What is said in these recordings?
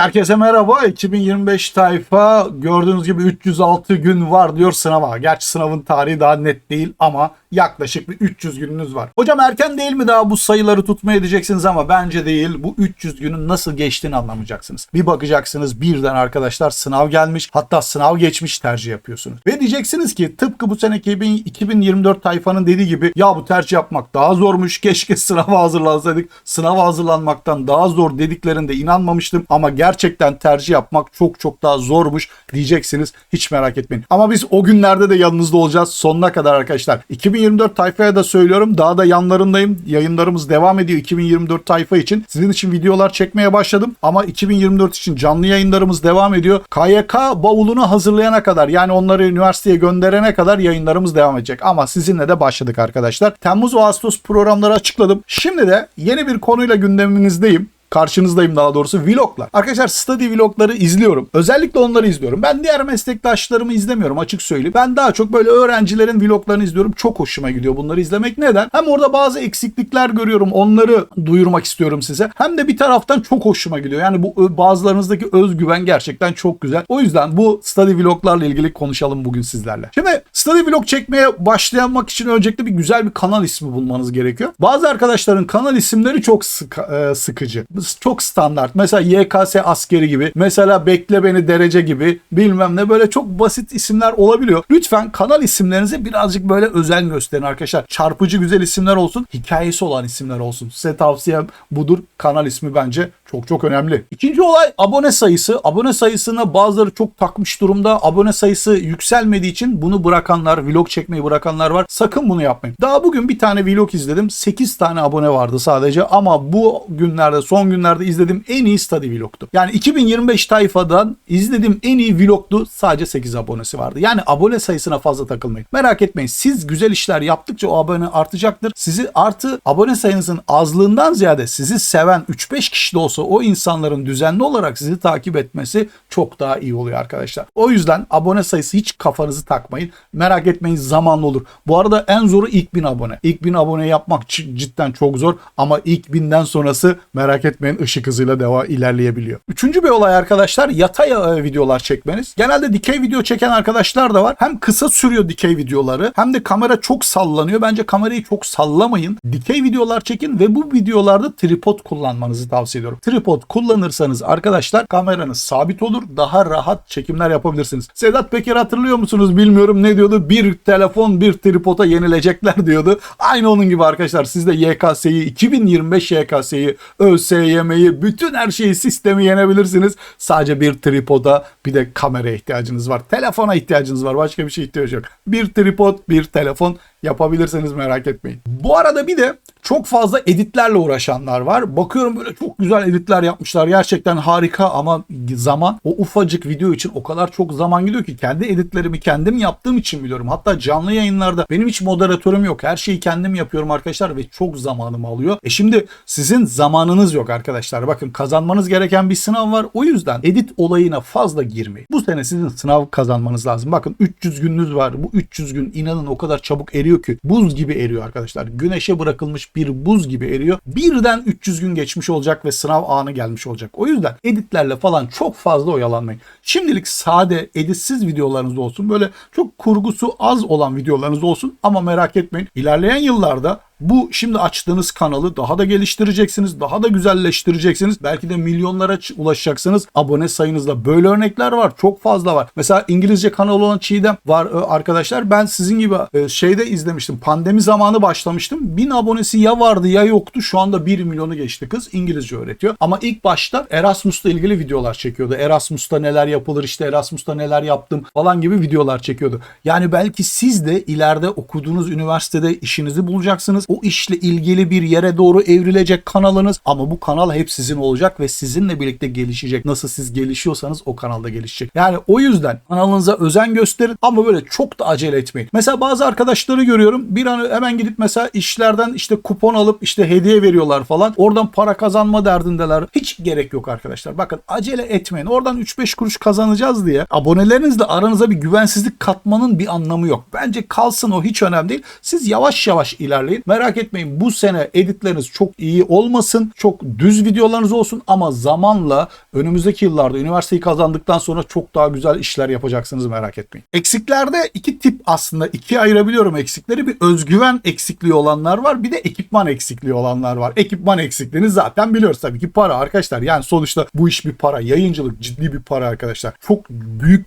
Herkese merhaba. 2025 tayfa gördüğünüz gibi 306 gün var diyor sınava. Gerçi sınavın tarihi daha net değil ama yaklaşık bir 300 gününüz var. Hocam erken değil mi daha bu sayıları tutmaya edeceksiniz ama bence değil. Bu 300 günün nasıl geçtiğini anlamayacaksınız. Bir bakacaksınız birden arkadaşlar sınav gelmiş hatta sınav geçmiş tercih yapıyorsunuz. Ve diyeceksiniz ki tıpkı bu seneki 2024 tayfanın dediği gibi ya bu tercih yapmak daha zormuş keşke sınava hazırlansaydık. Sınava hazırlanmaktan daha zor dediklerinde inanmamıştım ama gerçekten tercih yapmak çok çok daha zormuş diyeceksiniz. Hiç merak etmeyin. Ama biz o günlerde de yanınızda olacağız sonuna kadar arkadaşlar. 2024 tayfaya da söylüyorum. Daha da yanlarındayım. Yayınlarımız devam ediyor 2024 tayfa için. Sizin için videolar çekmeye başladım. Ama 2024 için canlı yayınlarımız devam ediyor. KYK bavulunu hazırlayana kadar yani onları üniversiteye gönderene kadar yayınlarımız devam edecek. Ama sizinle de başladık arkadaşlar. Temmuz ve Ağustos programları açıkladım. Şimdi de yeni bir konuyla gündeminizdeyim karşınızdayım daha doğrusu vloglar. Arkadaşlar study vlogları izliyorum. Özellikle onları izliyorum. Ben diğer meslektaşlarımı izlemiyorum açık söyleyeyim. Ben daha çok böyle öğrencilerin vloglarını izliyorum. Çok hoşuma gidiyor bunları izlemek. Neden? Hem orada bazı eksiklikler görüyorum. Onları duyurmak istiyorum size. Hem de bir taraftan çok hoşuma gidiyor. Yani bu bazılarınızdaki özgüven gerçekten çok güzel. O yüzden bu study vloglarla ilgili konuşalım bugün sizlerle. Şimdi study vlog çekmeye başlamak için öncelikle bir güzel bir kanal ismi bulmanız gerekiyor. Bazı arkadaşların kanal isimleri çok sık- e, sıkıcı çok standart. Mesela YKS askeri gibi. Mesela Bekle Beni Derece gibi. Bilmem ne böyle çok basit isimler olabiliyor. Lütfen kanal isimlerinize birazcık böyle özen gösterin arkadaşlar. Çarpıcı güzel isimler olsun. Hikayesi olan isimler olsun. Size tavsiyem budur. Kanal ismi bence çok çok önemli. İkinci olay abone sayısı. Abone sayısına bazıları çok takmış durumda. Abone sayısı yükselmediği için bunu bırakanlar, vlog çekmeyi bırakanlar var. Sakın bunu yapmayın. Daha bugün bir tane vlog izledim. 8 tane abone vardı sadece ama bu günlerde son günlerde izlediğim en iyi study vlogtu. Yani 2025 tayfadan izlediğim en iyi vlogtu. Sadece 8 abonesi vardı. Yani abone sayısına fazla takılmayın. Merak etmeyin. Siz güzel işler yaptıkça o abone artacaktır. Sizi artı abone sayınızın azlığından ziyade sizi seven 3-5 kişi de olsa o insanların düzenli olarak sizi takip etmesi çok daha iyi oluyor arkadaşlar. O yüzden abone sayısı hiç kafanızı takmayın. Merak etmeyin zamanlı olur. Bu arada en zoru ilk 1000 abone. İlk 1000 abone yapmak cidden çok zor ama ilk 1000'den sonrası merak etmeyin ışık hızıyla devam ilerleyebiliyor. Üçüncü bir olay arkadaşlar yatay e, videolar çekmeniz. Genelde dikey video çeken arkadaşlar da var. Hem kısa sürüyor dikey videoları hem de kamera çok sallanıyor. Bence kamerayı çok sallamayın. Dikey videolar çekin ve bu videolarda tripod kullanmanızı tavsiye ediyorum. Tripod kullanırsanız arkadaşlar kameranız sabit olur. Daha rahat çekimler yapabilirsiniz. Sedat Peker hatırlıyor musunuz bilmiyorum ne diyordu? Bir telefon bir tripoda yenilecekler diyordu. Aynı onun gibi arkadaşlar siz de YKS'yi 2025 YKS'yi ÖSYM'yi bütün her şeyi sistemi yenebilirsiniz. Sadece bir tripoda bir de kameraya ihtiyacınız var. Telefona ihtiyacınız var. Başka bir şey ihtiyaç yok. Bir tripod bir telefon yapabilirseniz merak etmeyin. Bu arada bir de çok fazla editlerle uğraşanlar var. Bakıyorum böyle çok güzel editler yapmışlar. Gerçekten harika ama zaman o ufacık video için o kadar çok zaman gidiyor ki kendi editlerimi kendim yaptığım için biliyorum. Hatta canlı yayınlarda benim hiç moderatörüm yok. Her şeyi kendim yapıyorum arkadaşlar ve çok zamanımı alıyor. E şimdi sizin zamanınız yok arkadaşlar. Bakın kazanmanız gereken bir sınav var. O yüzden edit olayına fazla girmeyin. Bu sene sizin sınav kazanmanız lazım. Bakın 300 gününüz var. Bu 300 gün inanın o kadar çabuk eriyor ki buz gibi eriyor arkadaşlar. Güneşe bırakılmış bir buz gibi eriyor. Birden 300 gün geçmiş olacak ve sınav anı gelmiş olacak. O yüzden editlerle falan çok fazla oyalanmayın. Şimdilik sade editsiz videolarınız olsun. Böyle çok kurgusu az olan videolarınız olsun ama merak etmeyin. İlerleyen yıllarda bu şimdi açtığınız kanalı daha da geliştireceksiniz, daha da güzelleştireceksiniz. Belki de milyonlara ulaşacaksınız abone sayınızla. Böyle örnekler var, çok fazla var. Mesela İngilizce kanalı olan Çiğdem var e, arkadaşlar. Ben sizin gibi e, şeyde izlemiştim. Pandemi zamanı başlamıştım. 1000 abonesi ya vardı ya yoktu. Şu anda 1 milyonu geçti kız. İngilizce öğretiyor. Ama ilk başta Erasmus'la ilgili videolar çekiyordu. Erasmus'ta neler yapılır işte Erasmus'ta neler yaptım falan gibi videolar çekiyordu. Yani belki siz de ileride okuduğunuz üniversitede işinizi bulacaksınız. O işle ilgili bir yere doğru evrilecek kanalınız ama bu kanal hep sizin olacak ve sizinle birlikte gelişecek. Nasıl siz gelişiyorsanız o kanalda gelişecek. Yani o yüzden kanalınıza özen gösterin ama böyle çok da acele etmeyin. Mesela bazı arkadaşları görüyorum. Bir an hemen gidip mesela işlerden işte kupon alıp işte hediye veriyorlar falan. Oradan para kazanma derdindeler. Hiç gerek yok arkadaşlar. Bakın acele etmeyin. Oradan 3-5 kuruş kazanacağız diye abonelerinizle aranıza bir güvensizlik katmanın bir anlamı yok. Bence kalsın o hiç önemli değil. Siz yavaş yavaş ilerleyin. Merak Merak etmeyin bu sene editleriniz çok iyi olmasın. Çok düz videolarınız olsun ama zamanla önümüzdeki yıllarda üniversiteyi kazandıktan sonra çok daha güzel işler yapacaksınız merak etmeyin. Eksiklerde iki tip aslında ikiye ayırabiliyorum eksikleri. Bir özgüven eksikliği olanlar var bir de ekipman eksikliği olanlar var. Ekipman eksikliğini zaten biliyoruz tabii ki para arkadaşlar. Yani sonuçta bu iş bir para. Yayıncılık ciddi bir para arkadaşlar. Çok büyük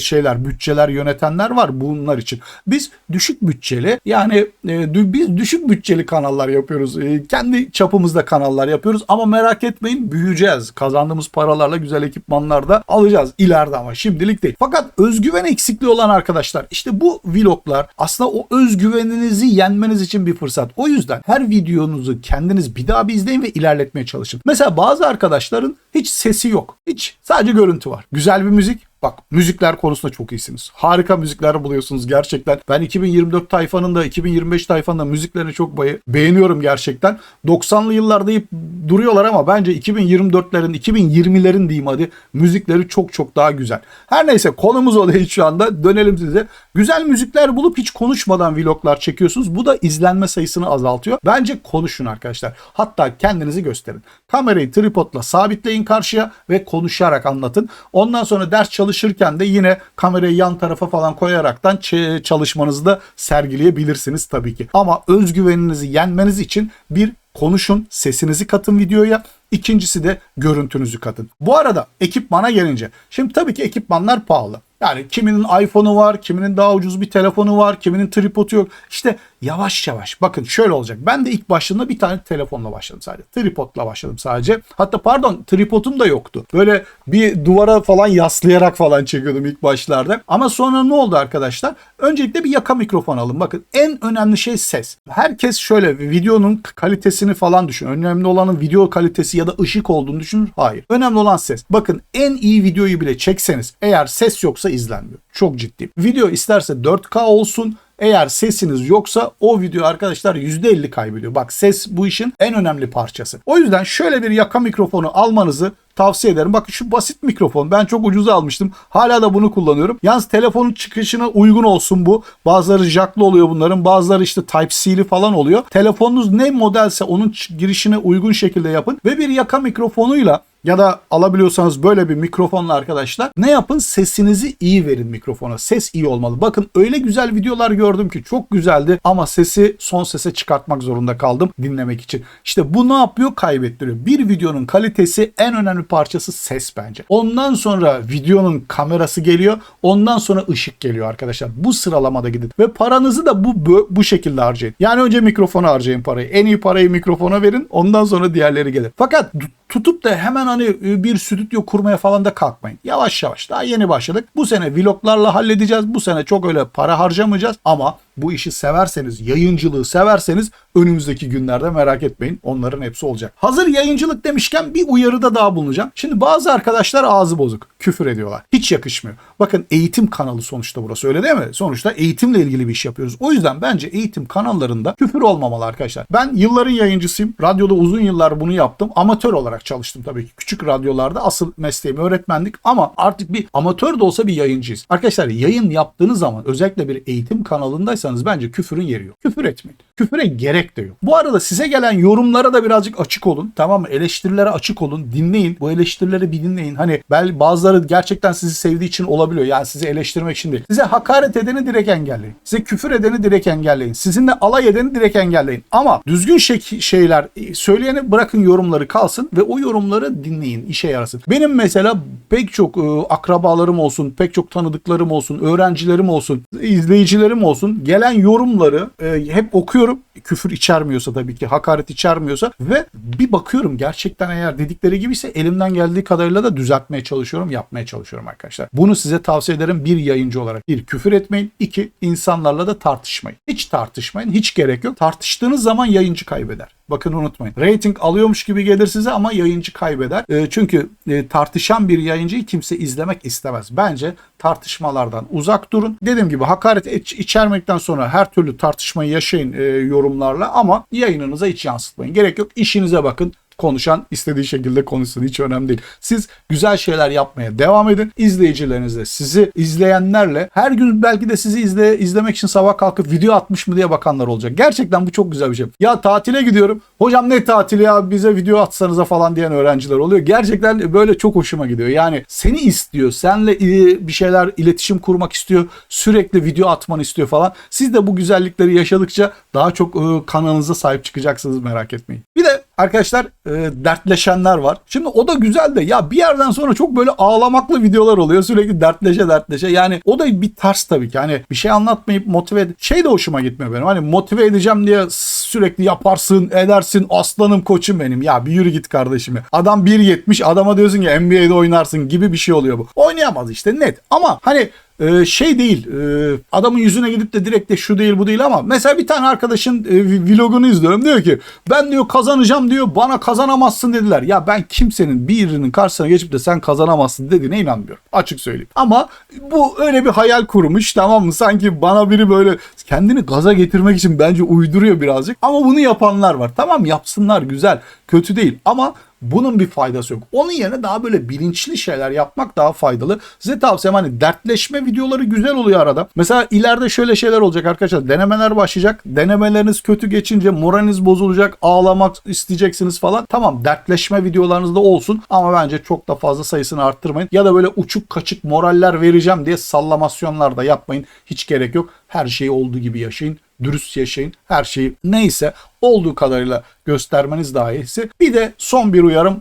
şeyler, bütçeler yönetenler var bunlar için. Biz düşük bütçeli yani e, biz düşük bütçeli kanallar yapıyoruz. E, kendi çapımızda kanallar yapıyoruz ama merak etmeyin büyüyeceğiz. Kazandığımız paralarla güzel ekipmanlar da alacağız ileride ama şimdilik değil. Fakat özgüven eksikliği olan arkadaşlar işte bu vloglar aslında o özgüveninizi yenmeniz için bir fırsat. O yüzden her videonuzu kendiniz bir daha bir izleyin ve ilerletmeye çalışın. Mesela bazı arkadaşların hiç sesi yok. Hiç. Sadece görüntü var. Güzel bir müzik. Bak müzikler konusunda çok iyisiniz. Harika müzikler buluyorsunuz gerçekten. Ben 2024 tayfanın da 2025 tayfanın da müziklerini çok beğeniyorum gerçekten. 90'lı yıllarda deyip duruyorlar ama bence 2024'lerin 2020'lerin diyeyim hadi müzikleri çok çok daha güzel. Her neyse konumuz o değil şu anda. Dönelim size. Güzel müzikler bulup hiç konuşmadan vloglar çekiyorsunuz. Bu da izlenme sayısını azaltıyor. Bence konuşun arkadaşlar. Hatta kendinizi gösterin. Kamerayı tripodla sabitleyin karşıya ve konuşarak anlatın. Ondan sonra ders çalışırken de yine kamerayı yan tarafa falan koyaraktan çalışmanızı da sergileyebilirsiniz tabii ki. Ama özgüveninizi yenmeniz için bir konuşun, sesinizi katın videoya. İkincisi de görüntünüzü katın. Bu arada ekipmana gelince. Şimdi tabii ki ekipmanlar pahalı. Yani kiminin iPhone'u var, kiminin daha ucuz bir telefonu var, kiminin tripodu yok. İşte yavaş yavaş bakın şöyle olacak. Ben de ilk başladığımda bir tane telefonla başladım sadece. Tripodla başladım sadece. Hatta pardon tripodum da yoktu. Böyle bir duvara falan yaslayarak falan çekiyordum ilk başlarda. Ama sonra ne oldu arkadaşlar? Öncelikle bir yaka mikrofon alın. Bakın en önemli şey ses. Herkes şöyle videonun kalitesini falan düşün. Önemli olanın video kalitesi ya da ışık olduğunu düşünür. Hayır. Önemli olan ses. Bakın en iyi videoyu bile çekseniz eğer ses yoksa izlenmiyor. Çok ciddi. Video isterse 4K olsun eğer sesiniz yoksa o video arkadaşlar %50 kaybediyor. Bak ses bu işin en önemli parçası. O yüzden şöyle bir yaka mikrofonu almanızı tavsiye ederim. Bakın şu basit mikrofon ben çok ucuza almıştım. Hala da bunu kullanıyorum. Yalnız telefonun çıkışına uygun olsun bu. Bazıları jacklı oluyor bunların. Bazıları işte Type-C'li falan oluyor. Telefonunuz ne modelse onun girişine uygun şekilde yapın. Ve bir yaka mikrofonuyla ya da alabiliyorsanız böyle bir mikrofonla arkadaşlar ne yapın sesinizi iyi verin mikrofona. Ses iyi olmalı. Bakın öyle güzel videolar gördüm ki çok güzeldi ama sesi son sese çıkartmak zorunda kaldım dinlemek için. İşte bu ne yapıyor? Kaybettiriyor. Bir videonun kalitesi en önemli parçası ses bence. Ondan sonra videonun kamerası geliyor. Ondan sonra ışık geliyor arkadaşlar. Bu sıralamada gidin. Ve paranızı da bu bu şekilde harcayın. Yani önce mikrofona harcayın parayı. En iyi parayı mikrofona verin. Ondan sonra diğerleri gelir. Fakat tutup da hemen hani bir stüdyo kurmaya falan da kalkmayın. Yavaş yavaş daha yeni başladık. Bu sene vloglarla halledeceğiz. Bu sene çok öyle para harcamayacağız ama bu işi severseniz, yayıncılığı severseniz önümüzdeki günlerde merak etmeyin. Onların hepsi olacak. Hazır yayıncılık demişken bir uyarıda daha bulunacağım. Şimdi bazı arkadaşlar ağzı bozuk. Küfür ediyorlar. Hiç yakışmıyor. Bakın eğitim kanalı sonuçta burası öyle değil mi? Sonuçta eğitimle ilgili bir iş yapıyoruz. O yüzden bence eğitim kanallarında küfür olmamalı arkadaşlar. Ben yılların yayıncısıyım. Radyoda uzun yıllar bunu yaptım. Amatör olarak çalıştım tabii ki. Küçük radyolarda asıl mesleğim öğretmenlik ama artık bir amatör de olsa bir yayıncıyız. Arkadaşlar yayın yaptığınız zaman özellikle bir eğitim kanalındaysanız bence küfürün yeri yok. Küfür etmeyin. Küfüre gerek de yok. Bu arada size gelen yorumlara da birazcık açık olun. Tamam mı? Eleştirilere açık olun. Dinleyin. Bu eleştirileri bir dinleyin. Hani belki bazıları gerçekten sizi sevdiği için olabiliyor. Yani sizi eleştirmek için değil. Size hakaret edeni direkt engelleyin. Size küfür edeni direkt engelleyin. Sizinle alay edeni direkt engelleyin. Ama düzgün şey- şeyler e, söyleyeni bırakın yorumları kalsın ve o yorumları dinleyin. işe yarasın. Benim mesela pek çok e, akrabalarım olsun, pek çok tanıdıklarım olsun, öğrencilerim olsun, izleyicilerim olsun gelen yorumları e, hep okuyorum. Küfür içermiyorsa tabii ki, hakaret içermiyorsa ve bir bakıyorum gerçekten eğer dedikleri gibiyse elimden geldiği kadarıyla da düzeltmeye çalışıyorum, yapmaya çalışıyorum arkadaşlar. Bunu size tavsiye ederim bir yayıncı olarak. Bir, küfür etmeyin. iki insanlarla da tartışmayın. Hiç tartışmayın. Hiç gerek yok. Tartıştığınız zaman yayıncı kaybeder. Bakın unutmayın. Rating alıyormuş gibi gelir size ama yayıncı kaybeder. E, çünkü e, tartışan bir yayıncıyı kimse izlemek istemez. Bence tartışmalardan uzak durun. Dediğim gibi hakaret iç- içermekten sonra her türlü tartışmayı yaşayın e, yorumlarla ama yayınınıza hiç yansıtmayın. Gerek yok. İşinize bakın. Konuşan istediği şekilde konuşsun hiç önemli değil. Siz güzel şeyler yapmaya devam edin. İzleyicileriniz de sizi izleyenlerle her gün belki de sizi izle, izlemek için sabah kalkıp video atmış mı diye bakanlar olacak. Gerçekten bu çok güzel bir şey. Ya tatile gidiyorum. Hocam ne tatili ya bize video atsanıza falan diyen öğrenciler oluyor. Gerçekten böyle çok hoşuma gidiyor. Yani seni istiyor. Senle bir şeyler iletişim kurmak istiyor. Sürekli video atmanı istiyor falan. Siz de bu güzellikleri yaşadıkça daha çok e, kanalınıza sahip çıkacaksınız merak etmeyin. Bir de arkadaşlar e, dertleşenler var. Şimdi o da güzel de ya bir yerden sonra çok böyle ağlamaklı videolar oluyor. Sürekli dertleşe dertleşe. Yani o da bir ters tabii ki. Hani bir şey anlatmayıp motive şey de hoşuma gitmiyor benim. Hani motive edeceğim diye sürekli yaparsın, edersin. Aslanım koçum benim. Ya bir yürü git kardeşim ya. Adam 1.70 adama diyorsun ki NBA'de oynarsın gibi bir şey oluyor bu. Oynayamaz işte net. Ama hani e, şey değil e, adamın yüzüne gidip de direkt de şu değil bu değil ama mesela bir tane arkadaşın e, vlogunu izliyorum diyor ki ben diyor kazanacağım diyor bana kazanamazsın dediler ya ben kimsenin birinin karşısına geçip de sen kazanamazsın dediğine inanmıyorum açık söyleyeyim ama bu öyle bir hayal kurmuş tamam mı sanki bana biri böyle kendini gaza getirmek için bence uyduruyor birazcık ama bunu yapanlar var tamam yapsınlar güzel kötü değil ama bunun bir faydası yok. Onun yerine daha böyle bilinçli şeyler yapmak daha faydalı. Size tavsiyem hani dertleşme videoları güzel oluyor arada. Mesela ileride şöyle şeyler olacak arkadaşlar. Denemeler başlayacak. Denemeleriniz kötü geçince moraliniz bozulacak. Ağlamak isteyeceksiniz falan. Tamam dertleşme videolarınız da olsun ama bence çok da fazla sayısını arttırmayın. Ya da böyle uçuk kaçık moraller vereceğim diye sallamasyonlar da yapmayın. Hiç gerek yok. Her şeyi olduğu gibi yaşayın dürüst yaşayın. Her şeyi neyse olduğu kadarıyla göstermeniz daha iyisi. Bir de son bir uyarım.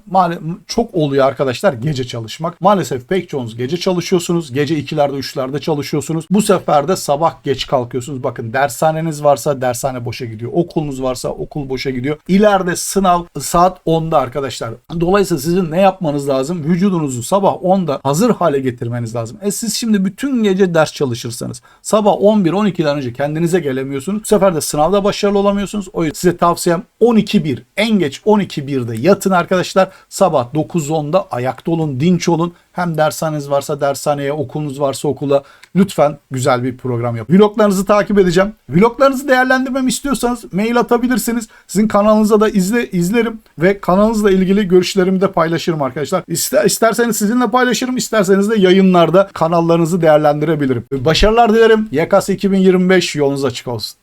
Çok oluyor arkadaşlar gece çalışmak. Maalesef pek çoğunuz gece çalışıyorsunuz. Gece 2'lerde 3'lerde çalışıyorsunuz. Bu sefer de sabah geç kalkıyorsunuz. Bakın dershaneniz varsa dershane boşa gidiyor. Okulunuz varsa okul boşa gidiyor. İleride sınav saat 10'da arkadaşlar. Dolayısıyla sizin ne yapmanız lazım? Vücudunuzu sabah 10'da hazır hale getirmeniz lazım. E siz şimdi bütün gece ders çalışırsanız sabah 11-12'den önce kendinize gelemiyorsunuz. Bu sefer de sınavda başarılı olamıyorsunuz. O yüzden tavsiyem 12-1 en geç 12-1'de yatın arkadaşlar. Sabah 9-10'da ayakta olun, dinç olun. Hem dershaneniz varsa dershaneye, okulunuz varsa okula lütfen güzel bir program yapın. Vloglarınızı takip edeceğim. Vloglarınızı değerlendirmemi istiyorsanız mail atabilirsiniz. Sizin kanalınıza da izle, izlerim ve kanalınızla ilgili görüşlerimi de paylaşırım arkadaşlar. İster, isterseniz sizinle paylaşırım, isterseniz de yayınlarda kanallarınızı değerlendirebilirim. Başarılar dilerim. YKS 2025 yolunuz açık olsun.